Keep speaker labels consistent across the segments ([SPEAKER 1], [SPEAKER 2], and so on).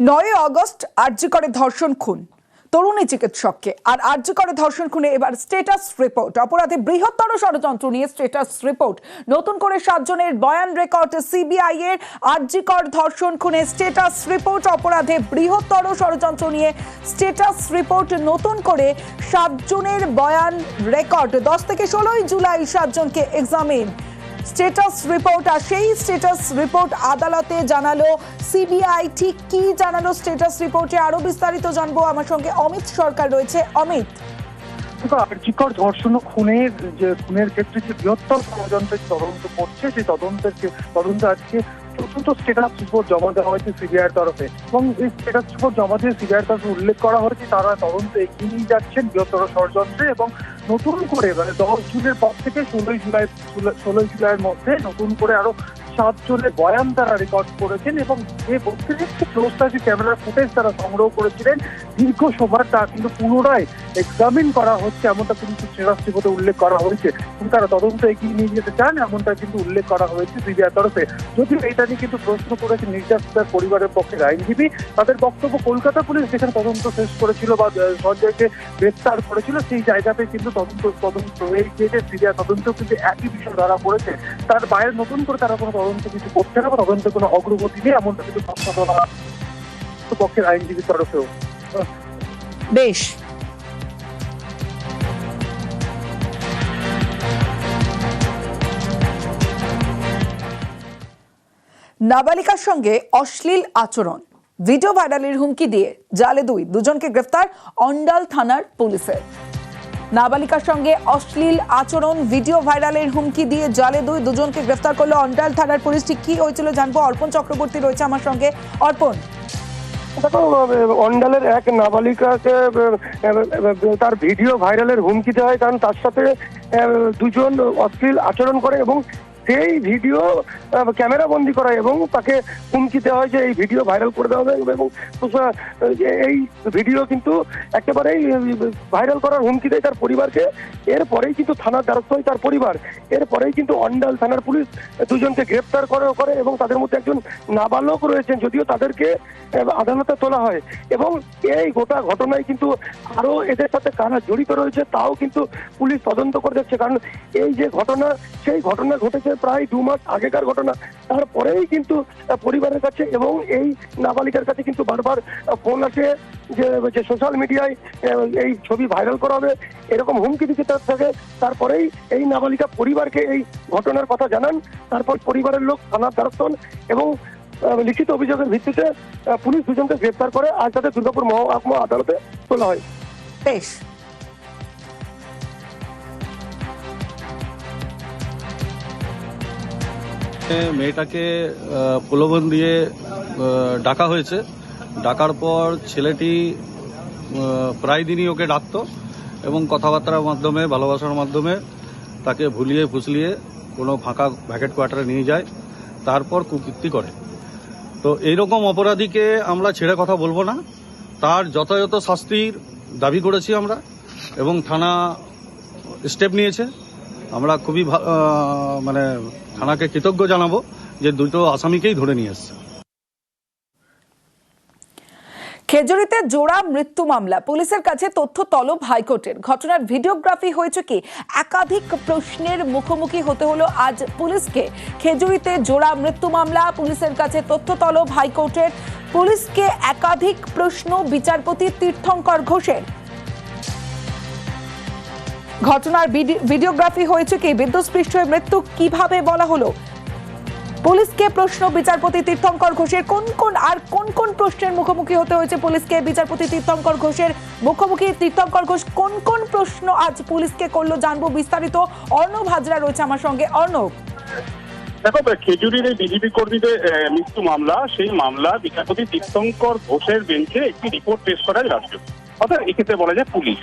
[SPEAKER 1] নয় August August আর্যিকরে ধর্ষণ খুন। তরুণী চিকিৎসককে। আর আর্য করে ধর্ষণ খুনে এবার স্টেটাস রিপোর্ট। অপরাধে বৃহত্তর ষড়যন্ত্র নিয়ে স্টেটাস রিপোর্ট। নতুন করে সাতজনের বয়ান রেকর্ড সিবিআই এর আর্যিকর ধর্ষণ খুনে স্টেটাস রিপোর্ট। অপরাধে বৃহত্তর ষড়যন্ত্র নিয়ে স্টেটাস রিপোর্ট। নতুন করে সাতজনের বয়ান রেকর্ড। দশ থেকে ষোলোই জুলাই সাতজনকে এক্সামিন। স্টেটাস রিপোর্ট আর সেই স্টেটাস রিপোর্ট আদালতে জানালো সিবিআই। ঠিক কি জানালো স্টেটাস রিপোর্টে আরও বিস্তারিত জানব। আমার সঙ্গে অমিত সরকার রয়েছে। অমিত।
[SPEAKER 2] আর্যিকর ধর্ষণ খুনের যে, খুনের ক্ষেত্রে যে বৃহত্তর ষড়যন্ত্রের তদন্ত করছে, সেই তদন্তের তদন্ত আজকে চতুর্থ স্টেটাস রিপোর্ট জমা দেওয়া হয়েছে সিবিআইয়ের তরফে। এবং এই স্টেটাস রিপোর্ট জমা দিয়ে সিবিআইয়ের তরফে উল্লেখ করা হয়েছে, তারা তদন্ত এগিয়ে নিয়ে যাচ্ছেন বৃহত্তর ষড়যন্ত্রে এবং নতুন করে মানে দশ জুনের পর থেকে ষোলোই জুলাই ষোলোই জুলাইয়ের মধ্যে নতুন করে আরও সাতজনের বয়ান তারা রেকর্ড করেছেন এবং যে ক্লোজটাজি ক্যামেরার ফুটেজ তারা সংগ্রহ করেছিলেন। দীর্ঘ সময় তা কিন্তু পুনরায় এক্সামিন করা হচ্ছে, এমনটা কিন্তু স্টেটাস উল্লেখ করা হয়েছে। এবং তারা তদন্ত এগিয়ে নিয়ে যেতে চান, এমনটা কিন্তু উল্লেখ করা হয়েছে সিবিআই তরফে। যদিও এটা নিয়ে কিন্তু প্রশ্ন করেছে নির্যাতিতার পরিবারের পক্ষে আইনজীবী। তাদের বক্তব্য কলকাতা পুলিশ যেখানে তদন্ত শেষ করেছিল বা সঞ্জয়কে গ্রেপ্তার করেছিল, সেই জায়গাতে কিন্তু তদন্ত তদন্ত হয়ে গিয়েছে। সিবিআই তদন্ত কিন্তু একই বিষয় ধরা পড়েছে। তার বাইরে নতুন করে তারা কোনো তদন্ত কিছু করছে না বা তদন্তে কোনো অগ্রগতি নেই, এমনটা কিন্তু পক্ষের আইনজীবীর তরফেও।
[SPEAKER 1] বেশ। নাবালিকার সঙ্গে অশ্লীল আচরণ। ভিডিও ভাইরালের হুমকি দিয়ে জালে দুই, দুজনকে গ্রেফতার অন্ডাল থানার পুলিশের। নাবালিকার সঙ্গে অশ্লীল আচরণ, ভিডিও ভাইরালের হুমকি দিয়ে জালে দুই দুজনকে গ্রেফতার করল অন্ডাল থানার ঠিক কি হয়েছিল জানব? অর্পণ চক্রবর্তী রয়েছে আমার সঙ্গে। অর্পণ।
[SPEAKER 3] দেখো, অন্ডালের এক নাবালিকাকে, তার ভিডিও ভাইরালের হুমকি দেওয়া হয় কারণ তার সাথে, দুজন অশ্লীল আচরণ করে এবং সেই ভিডিও ক্যামেরা বন্দি করা এবং তাকে হুমকি দেওয়া হয় যে এই ভিডিও ভাইরাল করে দেওয়া হবে এবং এই ভিডিও কিন্তু একেবারেই ভাইরাল করার হুমকি দেয় তার পরিবারকে। এরপরেই কিন্তু থানার দ্বারস্থ হয় তার পরিবার। এরপরেই কিন্তু অন্ডাল থানার পুলিশ দুজনকে গ্রেপ্তার করে করে এবং তাদের মধ্যে একজন নাবালক রয়েছেন, যদিও তাদেরকে আদালতে তোলা হয়। এবং এই গোটা ঘটনায় কিন্তু আরও এদের সাথে কারা জড়িত রয়েছে, তাও কিন্তু পুলিশ তদন্ত করে যাচ্ছে কারণ এই যে ঘটনা, সেই ঘটনা ঘটেছে প্রায় দু মাস আগেকার ঘটনা। তারপরেই কিন্তু পরিবারের কাছে এবং এই নাবালিকার কাছে কিন্তু বারবার ফোন আসে যে যে সোশ্যাল মিডিয়ায় এই ছবি ভাইরাল করা হবে এরকম হুমকি দিতে তার থাকে। তারপরেই এই নাবালিকা পরিবারকে এই ঘটনার কথা জানান। তারপর পরিবারের লোক, থানার দ্বারস্থ এবং লিখিত অভিযোগের ভিত্তিতে পুলিশ দুজনকে গ্রেপ্তার করে আজ তাদের দুর্গাপুর মহকুমা আদালতে তোলা হয়।
[SPEAKER 1] বেশ।
[SPEAKER 4] মেয়েটাকে প্রলোভন দিয়ে ডাকা হয়েছে। ডাকার পর ছেলেটি প্রায় দিনই ওকে ডাকতো এবং কথাবার্তার মাধ্যমে, ভালোবাসার মাধ্যমে তাকে ভুলিয়ে ফুসলিয়ে কোনো ফাঁকা ভ্যাকেট কোয়ার্টারে নিয়ে যায়, তারপর কুকীর্তি করে। তো এইরকম অপরাধীকে আমরা ছেড়ে কথা বলব না। তার যথাযথ শাস্তির দাবি করেছি আমরা এবং থানা স্টেপ নিয়েছে। আমরা খুবই মানে থানাকে কৃতজ্ঞ জানাব যে দুটো আসামিকেই ধরে নিয়ে এসছে।
[SPEAKER 1] খেজুরিতে জোড়া মৃত্যু মামলা। পুলিশের কাছে তথ্য তলব হাইকোর্টের। ঘটনার ভিডিওগ্রাফি হয়েছে কি? একাধিক প্রশ্নের মুখোমুখি হতে হলো আজ পুলিশকে। খেজুরিতে জোড়া মৃত্যু মামলা, পুলিশের কাছে তথ্য তলব হাইকোর্টের। পুলিশকে একাধিক প্রশ্ন বিচারপতি তীর্থঙ্কর ঘোষের। ঘটনার ভিডিওগ্রাফি হয়েছে কি? বিদ্যুৎস্পৃষ্ট হয়ে মৃত্যু কীভাবে বলা হলো? পুলিশকে প্রশ্ন বিচারপতি তীর্থঙ্কর ঘোষের কোন কোন আর কোন কোন প্রশ্নের মুখোমুখি হতে হয়েছে পুলিশকে? বিচারপতি তীর্থঙ্কর ঘোষের মুখোমুখি। তীর্থঙ্কর ঘোষ, কোন কোন প্রশ্ন আজ পুলিশকে করল জানব বিস্তারিত। অর্ণব হাজরা রয়েছে আমার সঙ্গে। অর্ণব।
[SPEAKER 5] দেখো খেজুরির এই বিজেপি কর্মীদের মৃত্যু মামলা, সেই মামলা বিচারপতি তীর্থঙ্কর ঘোষের বেঞ্চে একটি রিপোর্ট পেশ করায় রাজ্য অর্থাৎ এক্ষেত্রে বলা যায় পুলিশ।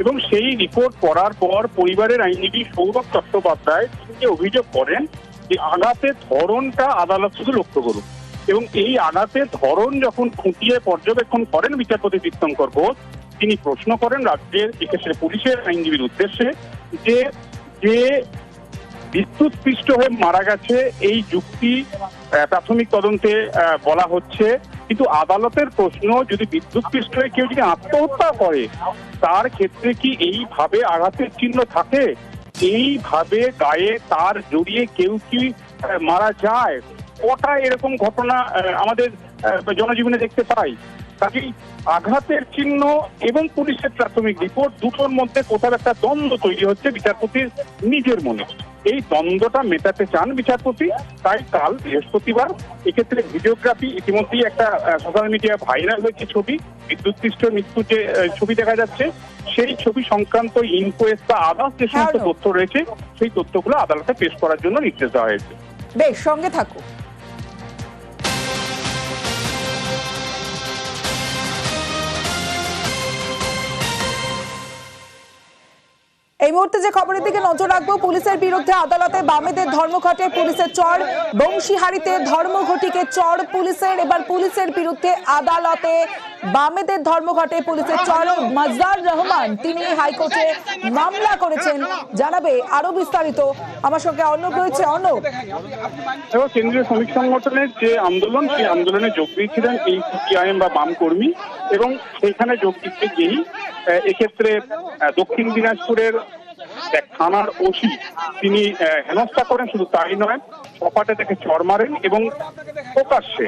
[SPEAKER 5] এবং সেই রিপোর্ট পড়ার পর পরিবারের আইনজীবী সৌরভ চট্টোপাধ্যায় তিনি অভিযোগ করেন যে আঘাতের ধরনটা আদালত শুধু লক্ষ্য করুন এবং এই আঘাতের ধরন যখন খুঁটিয়ে পর্যবেক্ষণ করেন বিচারপতি তীর্থঙ্কর ঘোষ, তিনি প্রশ্ন করেন রাজ্যের, এক্ষেত্রে পুলিশের আইনজীবীর উদ্দেশ্যে যে যে বিদ্যুৎ পৃষ্ঠ হয়ে মারা গেছে এই যুক্তি প্রাথমিক তদন্তে বলা হচ্ছে। কিন্তু আদালতের প্রশ্ন, যদি বিদ্যুৎ পৃষ্ঠ হয়ে কেউ যদি আত্মহত্যা করে, তার ক্ষেত্রে কি এইভাবে আঘাতের চিহ্ন থাকে? এইভাবে গায়ে তার জড়িয়ে কেউ কি মারা যায়? কটা এরকম ঘটনা আমাদের জনজীবনে দেখতে পাই? কাজেই আঘাতের চিহ্ন এবং পুলিশের প্রাথমিক রিপোর্ট দুটোর মধ্যে কোথাও একটা দ্বন্দ্ব তৈরি হচ্ছে বিচারপতির নিজের মনে। এই দ্বন্দ্বটা মেটাতে চান বিচারপতি তাই কাল বৃহস্পতিবার এক্ষেত্রে ভিডিওগ্রাফি ইতিমধ্যেই একটা সোশ্যাল মিডিয়া ভাইরাল হয়েছে ছবি বিদ্যুৎপৃষ্ট মৃত্যুর যে ছবি দেখা যাচ্ছে সেই ছবি সংক্রান্ত ইনকোয়েস্ট বা আদার্স যে সমস্ত তথ্য রয়েছে সেই তথ্যগুলো আদালতে পেশ করার জন্য নির্দেশ দেওয়া হয়েছে।
[SPEAKER 1] বেশ সঙ্গে থাকুন। মুহূর্তে যে খবরের দিকে নজর রাখব, পুলিশের বিরুদ্ধে আদালতে বামেদের ধর্মঘটে পুলিশের চড় বংশীহারিতে ধর্মঘটিকে চড় পুলিশের, এবার পুলিশের বিরুদ্ধে আদালতে বামেদের ধর্মঘটে পুলিশের চড় মাজদার রহমান, তিনি হাইকোর্টে মামলা করেছেন, জানাবে আরও বিস্তারিত। আমার সঙ্গে অর্ণব রয়েছে। অর্ণব।
[SPEAKER 5] কেন্দ্রীয় শ্রমিক সংগঠনের যে আন্দোলন, সেই আন্দোলনে যোগ দিয়েছিলেন এই সিপিআইএম বা বাম কর্মী এবং সেইখানে যোগ দিতে গিয়েই এক্ষেত্রে দক্ষিণ দিনাজপুরের থানার ওসি তিনি হেনস্থা করেন, শুধু তাই নয় সপাটে তাকে চর মারেন এবং প্রকাশ্যে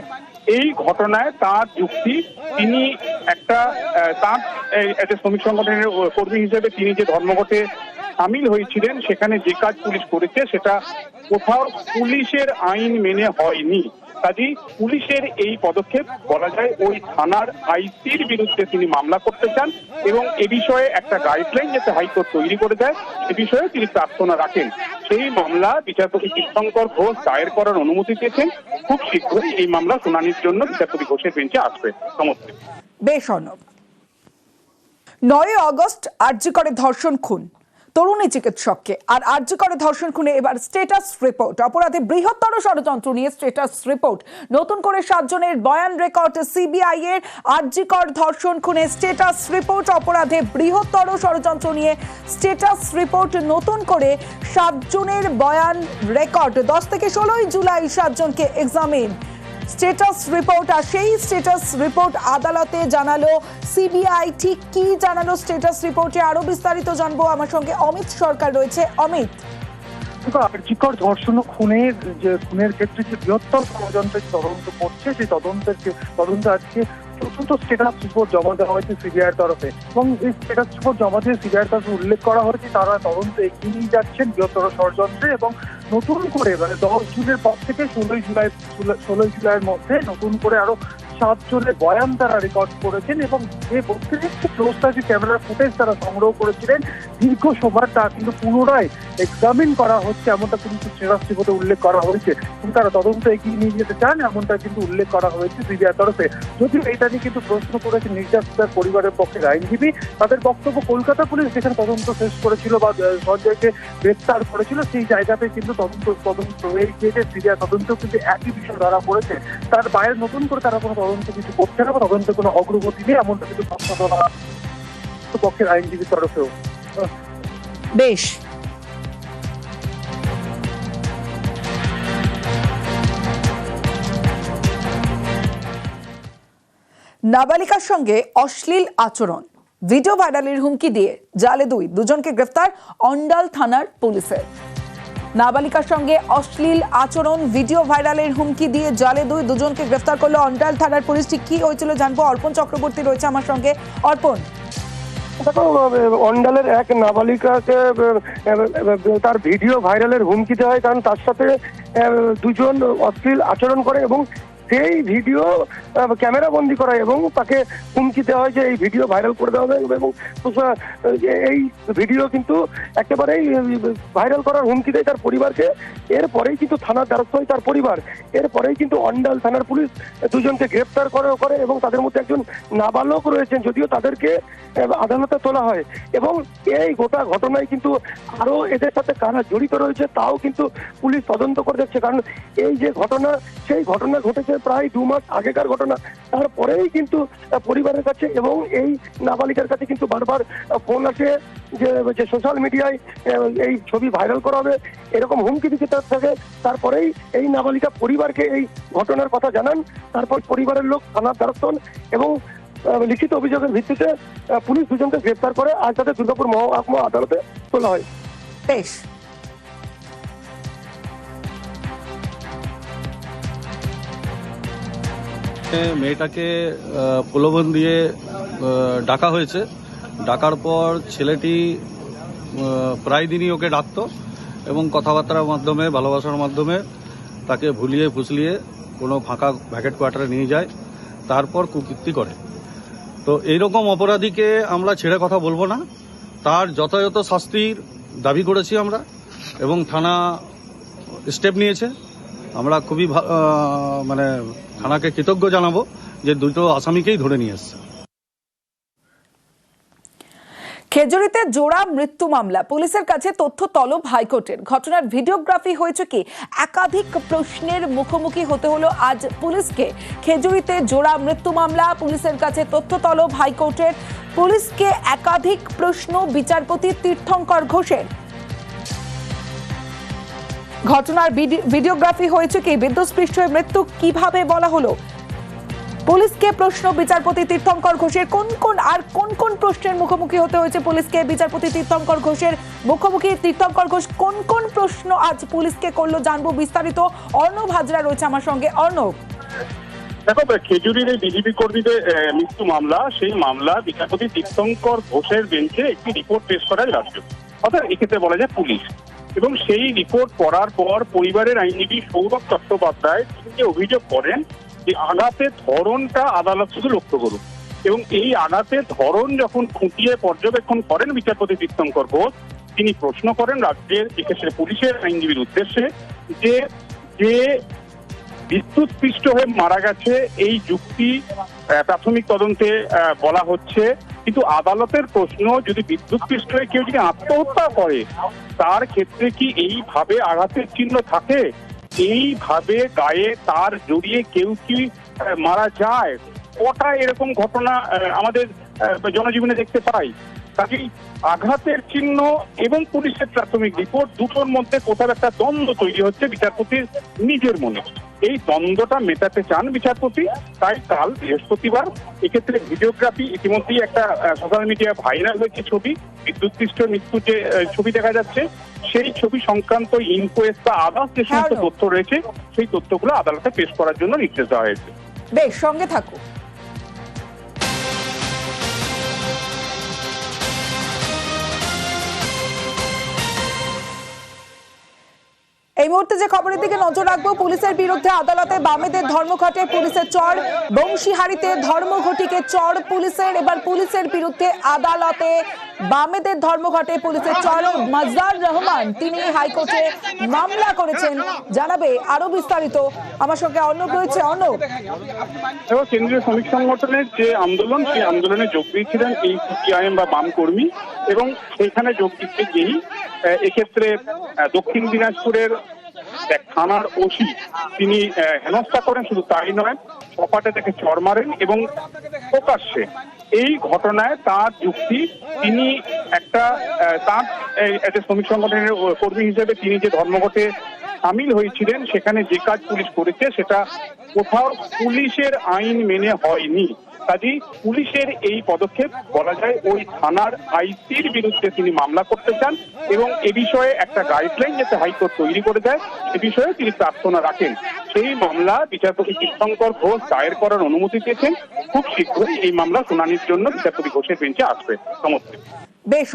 [SPEAKER 5] এই ঘটনায় তার যুক্তি তিনি একটা তার একটা শ্রমিক সংগঠনের কর্মী হিসেবে তিনি যে ধর্মঘটে সামিল হয়েছিলেন, সেখানে যে কাজ পুলিশ করেছে, সেটা কোথাও পুলিশের আইন মেনে হয়নি। কাজেই পুলিশের এই পদক্ষেপ, বলা যায় ওই থানার আইসির বিরুদ্ধে তিনি মামলা করতে চান এবং এ বিষয়ে একটা গাইডলাইন যাতে হাইকোর্ট তৈরি করে দেয়, সে বিষয়ে তিনি প্রার্থনা রাখেন। সেই মামলা বিচারপতি তীর্থঙ্কর ঘোষ দায়ের করার অনুমতি চেয়েছেন খুব শীঘ্রই এই মামলা শুনানির জন্য বিচারপতি ঘোষের বেঞ্চে আসবে। সমস্ত
[SPEAKER 1] বেশ, অর্ণব। নয় আগস্ট আরজি করে ধর্ষণ খুন। তরুণী চিকিৎসককে। আর আরজি করে ধর্ষণ খুনে এবার স্টেটাস রিপোর্ট অপরাধে বৃহত্তর ষড়যন্ত্র নিয়ে স্টেটাস রিপোর্ট নতুন করে সাতজনের বয়ান রেকর্ড সিবিআই এর আরজি কর ধর্ষণ খুনে স্টেটাস রিপোর্ট অপরাধে বৃহত্তর ষড়যন্ত্র নিয়ে স্টেটাস রিপোর্ট নতুন করে সাতজনের বয়ান রেকর্ড দশ থেকে ষোলোই জুলাই সাতজনকে এক্সামিন স্টেটাস রিপোর্ট আর সেই স্টেটাস রিপোর্ট আদালতে জানালো সিবিআই। ঠিক কি জানালো স্টেটাস রিপোর্টে আরও বিস্তারিত জানব। আমার সঙ্গে অমিত সরকার রয়েছে। অমিত।
[SPEAKER 2] আর্যিকর ধর্ষণ খুনের যে খুনের ক্ষেত্রে যে বৃহত্তর ষড়যন্ত্রের তদন্ত করছে, সেই তদন্তের তদন্ত আজকে চতুর্থ স্টেটাস রিপোর্ট জমা দেওয়া হয়েছে সিবিআইয়ের তরফে। এবং এই স্টেটাস রিপোর্ট জমা দিয়ে সিবিআইয়ের তরফে উল্লেখ করা হয়েছে তারা তদন্ত এগিয়ে নিয়ে যাচ্ছেন বৃহত্তর ষড়যন্ত্রে এবং নতুন করে মানে দশ জুনের পর থেকে ষোলোই জুলাই ষোলোই জুলাইয়ের মধ্যে নতুন করে আরও সাতজনের বয়ান তারা রেকর্ড করেছেন এবং যে বত্রিশ ক্লোজটা যে ক্যামেরার ফুটেজ তারা সংগ্রহ করেছিলেন, দীর্ঘ সময় তা কিন্তু পুনরায় এক্সামিন করা হচ্ছে, এমনটা কিন্তু রিপোর্টে উল্লেখ করা হয়েছে। এবং তারা তদন্ত এগিয়ে নিয়ে যেতে চান, এমনটা কিন্তু উল্লেখ করা হয়েছে সিবিআই তরফে। যদিও এটা নিয়ে কিন্তু প্রশ্ন করেছে নির্যাতিতার পরিবারের পক্ষে আইনজীবী। তাদের বক্তব্য, কলকাতা পুলিশ যেখানে তদন্ত শেষ করেছিল বা সঞ্জয়কে গ্রেপ্তার করেছিল, সেই জায়গাতে কিন্তু তদন্ত তদন্ত হয়ে গিয়েছে। সিবিআই তদন্ত কিন্তু একই বিষয় ধরা পড়েছে। তার বাইরে নতুন করে তারা কোনো তদন্ত কিছু করছে না বা তদন্তে কোনো অগ্রগতি নেই এমনটা কিন্তু পক্ষের আইনজীবীর তরফেও
[SPEAKER 1] বেশ। নাবালিকার সঙ্গে অশ্লীল আচরণ। ভিডিও ভাইরালের হুমকি দিয়ে জালে দুই, দুজনকে গ্রেফতার অন্ডাল থানার পুলিশের। নাবালিকার সঙ্গে অশ্লীল আচরণ, ভিডিও ভাইরালের হুমকি দিয়ে জালে দুই দুজনকে গ্রেফতার করল অন্টাল থানার পুলিশ। ঠিক কি হয়েছিল জানব। অর্পণ চক্রবর্তী রয়েছে আমার সঙ্গে। অর্পণ।
[SPEAKER 3] দেখো, অন্ডালের এক নাবালিকাকে তার ভিডিও ভাইরালের হুমকি দেওয়া হয় কারণ তার সাথে দুজন অশ্লীল আচরণ করে এবং সেই ভিডিও ক্যামেরা বন্দি করা এবং তাকে হুমকি দেওয়া হয় যে এই ভিডিও ভাইরাল করে দেওয়া হবে এবং এই ভিডিও কিন্তু একেবারেই ভাইরাল করার হুমকি দেয় তার পরিবারকে। এরপরেই কিন্তু থানার দ্বারস্থ হয় তার পরিবার। এরপরেই কিন্তু অন্ডাল থানার পুলিশ দুজনকে গ্রেপ্তার করে করে এবং তাদের মধ্যে একজন নাবালক রয়েছেন, যদিও তাদেরকে আদালতে তোলা হয়। এবং এই গোটা ঘটনায় কিন্তু আরও এদের সাথে কারা জড়িত রয়েছে, তাও কিন্তু পুলিশ তদন্ত করে যাচ্ছে কারণ এই যে ঘটনা, সেই ঘটনা ঘটেছে প্রায় দু মাস আগেকার ঘটনা। তারপরেই কিন্তু পরিবারের কাছে এবং এই নাবালিকার কাছে কিন্তু বারবার ফোন আসে যে যে সোশ্যাল মিডিয়ায় এই ছবি ভাইরাল করা হবে এরকম হুমকি দিতে থাকে। তারপরেই এই নাবালিকা পরিবারকে এই ঘটনার কথা জানান। তারপর পরিবারের লোক, থানার দ্বারস্থ এবং লিখিত অভিযোগের ভিত্তিতে পুলিশ দুজনকে গ্রেপ্তার করে আজ তাদের দুর্গাপুর মহকুমা আদালতে তোলা হয়।
[SPEAKER 1] বেশ।
[SPEAKER 4] মেয়েটাকে প্রলোভন দিয়ে ডাকা হয়েছে। ডাকার পর ছেলেটি প্রায় দিনই ওকে ডাকতো এবং কথাবার্তার মাধ্যমে, ভালোবাসার মাধ্যমে তাকে ভুলিয়ে ফুসলিয়ে কোনো ফাঁকা ভ্যাকেট কোয়ার্টারে নিয়ে যায়, তারপর কুকীর্তি করে। তো এইরকম অপরাধীকে আমরা ছেড়ে কথা বলব না। তার যথাযথ শাস্তির দাবি করেছি আমরা এবং থানা স্টেপ নিয়েছে। আমরা খুবই মানে থানাকে কৃতজ্ঞ জানাব যে দুটো আসামিকেই ধরে নিয়ে এসছে।
[SPEAKER 1] খেজুরিতে জোড়া মৃত্যু মামলা। পুলিশের কাছে তথ্য তলব হাইকোর্টের। ঘটনার ভিডিওগ্রাফি হয়েছে কি? একাধিক প্রশ্নের মুখোমুখি হতে হলো আজ পুলিশকে। খেজুরিতে জোড়া মৃত্যু মামলা, পুলিশের কাছে তথ্য তলব হাইকোর্টের। পুলিশকে একাধিক প্রশ্ন বিচারপতি তীর্থঙ্কর ঘোষের। ঘটনার ভিডিওগ্রাফি হয়েছে কি? বিদ্যুৎস্পৃষ্ট হয়ে মৃত্যু কীভাবে বলা হলো? পুলিশকে প্রশ্ন, বিচারপতি তীর্থঙ্কর ঘোষের কোন কোন আর কোন কোন প্রশ্নের মুখোমুখি হতে হয়েছে? পুলিশকে, বিচারপতি তীর্থঙ্কর ঘোষের মুখোমুখি। তীর্থঙ্কর ঘোষ, কোন কোন প্রশ্ন আজ পুলিশকে করল জানব বিস্তারিত। অর্ণব হাজরা রয়েছে আমার সঙ্গে। অর্ণব।
[SPEAKER 5] দেখো, খেজুরির এই বিজেপি কর্মীদের মৃত্যু মামলা, সেই মামলা বিচারপতি তীর্থঙ্কর ঘোষের বেঞ্চে একটি রিপোর্ট পেশ করায় রাজ্য। অর্থাৎ এক্ষেত্রে বলা যায় পুলিশ। এবং সেই রিপোর্ট পড়ার পর পরিবারের আইনজীবী সৌরভ চট্টোপাধ্যায় তিনি যে অভিযোগ করেন যে আঘাতের ধরনটা আদালত শুধু লক্ষ্য করুন এবং এই আঘাতের ধরন যখন খুঁটিয়ে পর্যবেক্ষণ করেন বিচারপতি তীর্থঙ্কর ঘোষ, তিনি প্রশ্ন করেন রাজ্যের, এক্ষেত্রে পুলিশের আইনজীবীর উদ্দেশ্যে যে যে বিদ্যুৎ বিদ্যুৎপৃষ্ট হয়ে মারা গেছে, এই যুক্তি প্রাথমিক তদন্তে বলা হচ্ছে কিন্তু আদালতের প্রশ্ন, যদি বিদ্যুৎপৃষ্ট হয়ে কেউ যদি আত্মহত্যা করে, তার ক্ষেত্রে কি এইভাবে আঘাতের চিহ্ন থাকে? এইভাবে গায়ে তার জড়িয়ে কেউ কি মারা যায়? কটা এরকম ঘটনা আমাদের জনজীবনে দেখতে পাই? কাজেই আঘাতের চিহ্ন এবং পুলিশের প্রাথমিক রিপোর্ট দুটোর মধ্যে কোথাও একটা দ্বন্দ্ব তৈরি হচ্ছে বিচারপতির নিজের মনে। এই দ্বন্দ্বটা মেটাতে চান বিচারপতি তাই কাল বৃহস্পতিবার এক্ষেত্রে ভিডিওগ্রাফি ইতিমধ্যেই একটা সোশ্যাল মিডিয়া ভাইরাল হয়েছে ছবি বিদ্যুৎপৃষ্ট মৃত্যুর যে ছবি দেখা যাচ্ছে সেই ছবি সংক্রান্ত ইনকোয়েস্ট বা আদার্স যে সমস্ত
[SPEAKER 1] হ্যাঁ,
[SPEAKER 5] তথ্য রয়েছে সেই তথ্যগুলো আদালতে পেশ করার জন্য নির্দেশ দেওয়া হয়েছে।
[SPEAKER 1] বেশ সঙ্গে থাকো মুহূর্তে যে খবরের দিকে নজর রাখব, পুলিশের বিরুদ্ধে আদালতে বামেদের ধর্মঘটে পুলিশের চর, বংশীহারিতে ধর্মঘটিকে চর পুলিশের, এবার পুলিশের বিরুদ্ধে আদালতে বামেদের ধর্মঘটে পুলিশের চর। মাজদার রহমান, তিনি হাইকোর্টে মামলা করেছেন, জানাবে আরও বিস্তারিত। আমার সঙ্গে অর্ণব রয়েছে। অর্ণব।
[SPEAKER 5] কেন্দ্রীয় শ্রমিক সংগঠনের যে আন্দোলন, সেই আন্দোলনে যোগ দিয়েছিলেন এই সিপিআইএম বা বাম কর্মী এবং সেখানে যোগ দিতে গিয়েই এক্ষেত্রে দক্ষিণ দিনাজপুরের থানার ওসি, তিনি হেনস্থা করেন, শুধু তাই নয়, সপাটে তাকে চর মারেন এবং প্রকাশ্যে এই ঘটনায় তার যুক্তি, তিনি একটা তার একটা শ্রমিক সংগঠনের কর্মী হিসেবে তিনি যে ধর্মঘটে সামিল হয়েছিলেন, সেখানে যে কাজ পুলিশ করেছে, সেটা কোথাও পুলিশের আইন মেনে হয়নি। কাজেই পুলিশের এই পদক্ষেপ বলা যায় ওই থানার আইসির বিরুদ্ধে তিনি মামলা করতে চান এবং এ বিষয়ে একটা গাইডলাইন যাতে হাইকোর্ট তৈরি করে দেয়, এ বিষয়ে তিনি প্রার্থনা রাখেন। সেই মামলা বিচারপতি তীর্থঙ্কর ঘোষ দায়ের করার অনুমতি দিয়েছেন খুব শীঘ্রই এই মামলা শুনানির জন্য বিচারপতি ঘোষের বেঞ্চে আসবে। সমস্ত
[SPEAKER 1] বেশ